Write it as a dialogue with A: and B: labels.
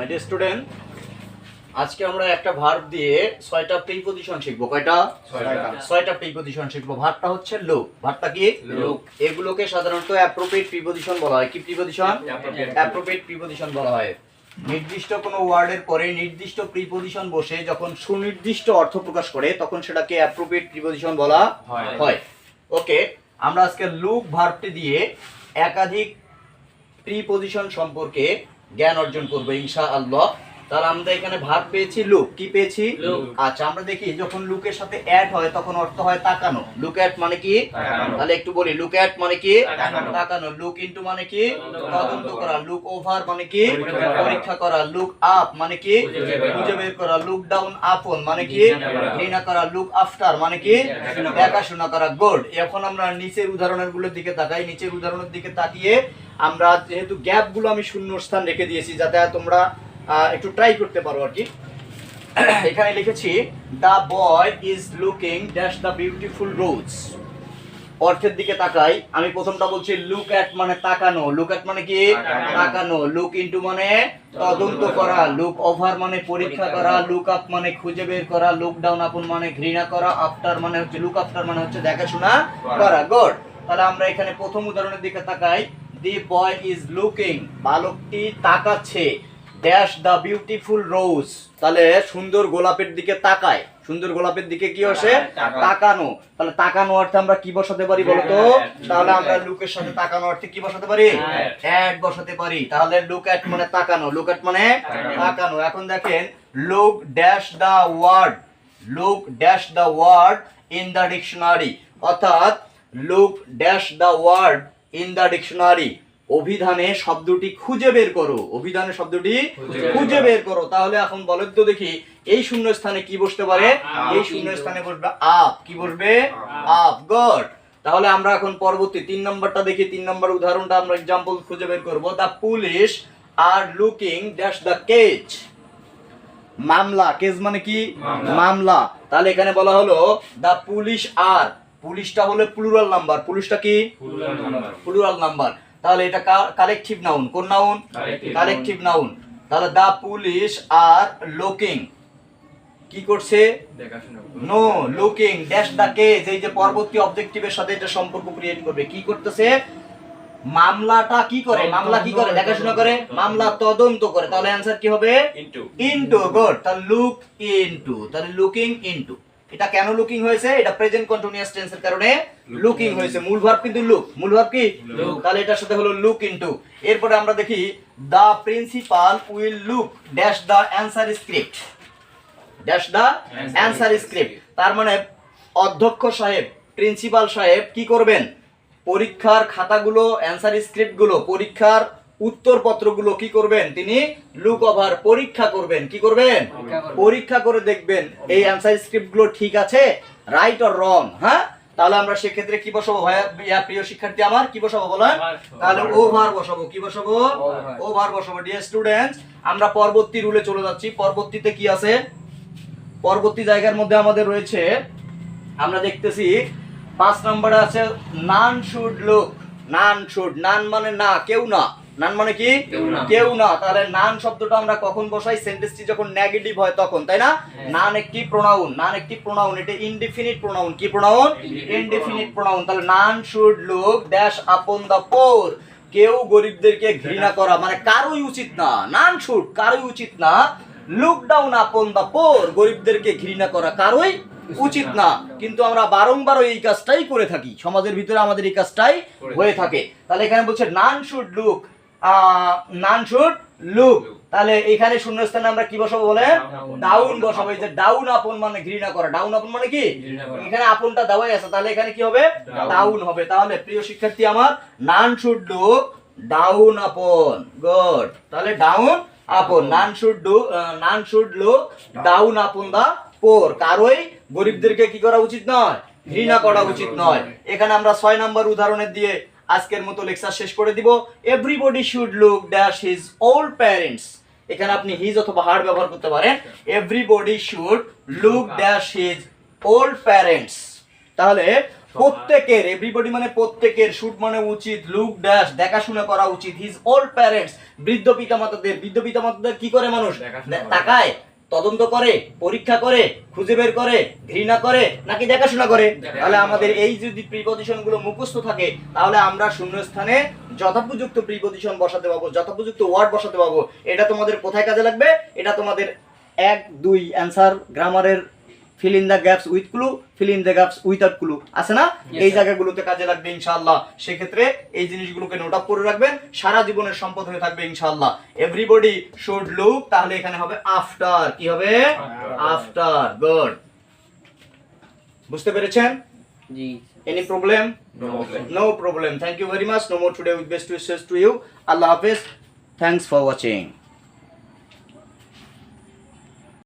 A: My dear student আজকে আমরা একটা ভার্ব দিয়ে ছয়টা প্রিপজিশন শিখব। কয়টা?
B: ছয়টা।
A: ছয়টা। প্রিপজিশন শিখব। ভার্বটা হচ্ছে লোক ভার্বটা কি?
B: লোক।
A: এগুলোকে সাধারণত অ্যাপ্রোপ্রিয়েট প্রিপজিশন বলা হয়। কি প্রিপজিশন
B: Appropriate.
A: অ্যাপ্রোপ্রিয়েট প্রিপজিশন বলা হয়। নির্দিষ্ট কোনো ওয়ার্ডের পরে নির্দিষ্ট প্রিপোজিশন বসে যখন সুনির্দিষ্ট অর্থ প্রকাশ করে তখন সেটাকে অ্যাপ্রোপ্রিয়েট প্রিপোজিশন বলা
B: হয়।
A: হয়। ওকে আমরা আজকে লুক ভার্বটি দিয়ে একাধিক প্রিপজিশন সম্পর্কে জ্ঞান অর্জন করব ইনশা আল্লাহ তাহলে আমরা এখানে ভাব পেয়েছি লুক। কি পেয়েছি? আচ্ছা আমরা দেখি যখন লুকের সাথে অ্যাড হয় তখন অর্থ হয় তাকানো। লুক অ্যাট মানে কি? তাহলে একটু বলি লুক অ্যাট মানে কি?
B: তাকানো।
A: লুক ইনটু মানে কি?
B: তদন্ত
A: করা। লুক ওভার মানে কি?
B: পরীক্ষা করা।
A: লুক আপ মানে কি?
B: খুঁজে বের করা।
A: লুক ডাউন আপন মানে কি?
B: ঘৃণা করা।
A: লুক আফটার মানে কি?
B: দেখাশোনা করা।
A: গুড এখন আমরা নিচের উদাহরণেরগুলোর দিকে তাকাই। নিচের উদাহরণের দিকে তাকিয়ে আমরা যেহেতু গ্যাপগুলো আমি শূন্য স্থান রেখে দিয়েছি যাতে তোমরা একটু ট্রাই করতে পারো আর কি। এখানে লিখেছি the boy is looking dash the beautiful rose অর্থের দিকে তাকাই আমি প্রথমটা বলছি লুক অ্যাট মানে তাকানো। লুক অ্যাট মানে কি?
B: তাকানো।
A: তাকানো। লুক ইনটু মানে তদন্ত করা। লুক ওভার মানে পরীক্ষা করা। লুক আপ মানে খুঁজে বের করা। লুক ডাউন আপন মানে ঘৃণা করা। আফটার মানে হচ্ছে লুক আফটার মানে হচ্ছে দেখাশোনা করা। গুড তাহলে আমরা এখানে প্রথম উদাহরণের দিকে তাকাই। দি বয় ইজ লুকিং বালকটি তাকাচ্ছে। ড্যাশ দ্য বিউটিফুল রোজ তাহলে সুন্দর গোলাপের দিকে তাকায়। সুন্দর গোলাপের দিকে কি আসে। তাকানো। তাহলে তাকানো অর্থে আমরা কি বসাতে পারি বলতো
B: Add.
A: তাহলে আমরা লুকের সাথে তাকানো অর্থে কি বসাতে পারি. অ্যাড বসাতে পারি। তাহলে লুক অ্যাট মানে তাকানো। লুক অ্যাট মানে
B: তাকানো।
A: তাকানো। এখন দেখেন look dash the word look dash the word in the dictionary অর্থাৎ look dash the word in the dictionary অভিধানে শব্দটি খুঁজে বের করো। অভিধানে শব্দটি
B: খুঁজে বের করো।
A: তাহলে এখন বলেন তো দেখি এই শূন্য স্থানে কি বসতে পারে? এই শূন্য স্থানে বসবে আপ। কি বসবে? আপ। গড তাহলে আমরা এখন পরবর্তী তিন নম্বরটা দেখি। তিন নম্বর উদাহরণটা আমরা এক্সাম্পল খুঁজে বের করব। The police are looking dash the cage মামলা। কেজ মানে কি?
B: মামলা।
A: মামলা। তাহলে এখানে বলা হলো দ্য পুলিশ আর পুলিশটা হলো প্লুরাল নাম্বার পুলিশটা কি? প্লুরাল নাম্বার তাহলে এটা কালেকটিভ নাউন কোন নাউন কালেকটিভ নাউন তাহলে দা পুলিশ আর লুকিং কি করছে? No looking dash the cage এই যে পরবর্তী অবজেক্টিভের সাথে এটা সম্পর্ক ক্রিয়েট করবে। কি করতেছে? মামলাটা কি করে? মামলা কি করে? দেখাশোনা করে? মামলা তদন্ত করে। তাহলে অ্যানসার কি হবে?
B: Into.
A: ইনটু গুড তাহলে লুক ইনটু তাহলে লুকিং ইনটু এটা কেন লুকিং হয়েছে? এটা প্রেজেন্ট কন্টিনিউয়াস টেন্সের কারণে লুকিং হয়েছে। মূল ভার্ব কিন্তু লুক মূল ভার্ব কি. তাহলে এটার সাথে হলো লুক ইনটু এরপরে আমরা দেখি the principal will look dash the answer script dash the answer script তার মানে অধ্যক্ষ সাহেব প্রিন্সিপাল সাহেব কি করবেন? পরীক্ষার খাতাগুলো অ্যানসার স্ক্রিপ্টগুলো পরীক্ষার উত্তরপত্রগুলো কি করবেন তিনি? লুক ওভার পরীক্ষা করবেন। কি করবেন?
B: পরীক্ষা
A: করে দেখবেন এই অ্যানসার স্ক্রিপ্টগুলো ঠিক আছে রাইট অর রং হ্যাঁ? তাহলে আমরা সেক্ষেত্রে কি বসাবো ভাইয়া? প্রিয় শিক্ষার্থী আমার কি বসাবো বলেন? তাহলে ওভার বসাবো কি বসাবো. ওভার বসাবো। ডিয়ার স্টুডেন্টস আমরা পরবর্তী রুলে চলে যাচ্ছি। পরবর্তীতে কি আছে? পরবর্তী জায়গার মধ্যে আমাদের রয়েছে আমরা দেখতেছি পাঁচ নম্বরে আছে none should look none should none মানে না কেউ না। নান মানে কি?
B: কেউ না।
A: তাহলে নান শব্দটা আমরা কখন বসাই? সেন্টেন্সটি যখন নেগেটিভ হয় তখন তাই না?
B: হ্যাঁ।
A: নান একটি প্রোনাউন নান একটি প্রোনাউন এটা ইনডিফিনিট প্রোনাউন কি প্রোনাউন ইনডিফিনিট প্রোনাউন তাহলে নান শুড লুক ড্যাশ আপন দা পোর। কেউ গরিবদেরকে ঘৃণা করা মানে কারোই উচিত না। নান শুড কারোই উচিত না। লুক ডাউন আপন দা পোর। গরিবদেরকে ঘৃণা করা কারোই উচিত না। কিন্তু আমরা বারংবার এই কাজটাই করে থাকি। সমাজের ভিতরে আমাদের এই কাজটাই হয়ে থাকে। তাহলে এখানে বলছে none should look none should look তাহলে এখানে শূন্যস্থানে আমরা কি বসাবো বলে? ডাউন বসাবো। যে ডাউন আপন মানে ঘৃণা করা। ডাউন আপন মানে কি? এখানে আপনটা দেওয়াই আছে। তাহলে এখানে কি হবে? ডাউন হবে। তাহলে প্রিয় শিক্ষার্থী আমার none should do down upon. Good তাহলে down upon. None should do none should look down upon the poor কারোই গরিবদেরকে কি করা উচিত নয়? ঘৃণা করা উচিত নয়। এখানে আমরা ছয় নম্বর উদাহরণের দিয়ে আজকের মতো লেকচার শেষ করে দিব। Everybody should look dash his old parents এখানে আপনি হিজ অথবা হার্ড ব্যবহার করতে পারেন। Everybody should look dash his old parents তাহলে প্রত্যেকের এভরিবডি মানে প্রত্যেকের শুট মানে উচিত লুক ড্যাশ দেখাশোনা করা উচিত। হিজ অল প্যারেন্টস বৃদ্ধ পিতামাতাদের বৃদ্ধ পিতামাতাদের কি করে মানুষ? তাকায়। তদন্ত করে, পরীক্ষা করে, খুঁজে বের করে, ঘৃণা করে, নাকি দেখাশোনা করে? তাহলে আমাদের এই যদি প্রিপজিশনগুলো মুখস্থ থাকে, তাহলে আমরা শূন্যস্থানে যথোপযুক্ত প্রিপজিশন বসাতে পাবো, যথোপযুক্ত ওয়ার্ড বসাতে পাবো। এটা তোমাদের কোথায় কাজে লাগবে? এটা তোমাদের এক, দুই, অ্যান্সার, গ্রামারের fill in the gaps with clue fill in the gaps without clue আছে না? এই. জায়গাগুলোতে কাজে লাগবে ইনশাআল্লাহ। সেক্ষেত্রে এই জিনিসগুলোকে নোট আপ করে রাখবেন সারা জীবনের সম্পদ হয়ে থাকবে ইনশাআল্লাহ। এভরিবডি শুড লুক তাহলে এখানে হবে আফটার কি হবে? আফটার গুড বুঝতে পেরেছেন?
C: জি।
A: Any problem
B: no problem
A: thank you very much no much. No with best wishes to you. Allah Hafiz. Thanks for watching.